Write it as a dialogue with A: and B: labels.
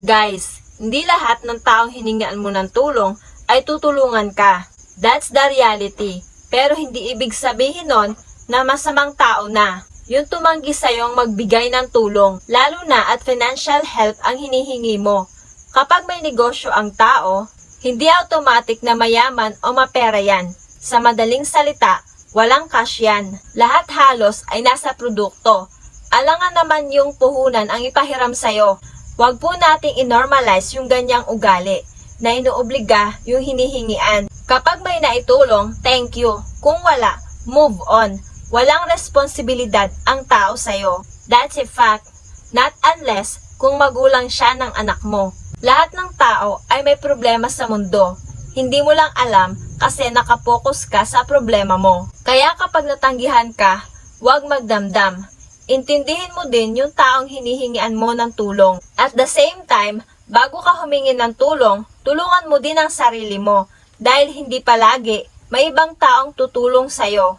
A: Guys, hindi lahat ng taong hiningaan mo ng tulong ay tutulungan ka. That's the reality. Pero hindi ibig sabihin nun na masamang tao na. Yung tumanggi sa'yo ang magbigay ng tulong, lalo na at financial help ang hinihingi mo. Kapag may negosyo ang tao, hindi automatic na mayaman o mapera yan. Sa madaling salita, walang cash yan. Lahat halos ay nasa produkto. Alangan naman yung puhunan ang ipahiram sa'yo. Huwag po nating inormalize yung ganyang ugali na inuobliga yung hinihingian. Kapag may naitulong, thank you. Kung wala, move on. Walang responsibilidad ang tao sa'yo. That's a fact. Not unless kung magulang siya ng anak mo. Lahat ng tao ay may problema sa mundo. Hindi mo lang alam kasi nakapokus ka sa problema mo. Kaya kapag natanggihan ka, huwag magdamdam. Intindihin mo din yung taong hinihingian mo ng tulong. At the same time, bago ka humingi ng tulong, tulungan mo din ang sarili mo dahil hindi palagi may ibang taong tutulong sa'yo.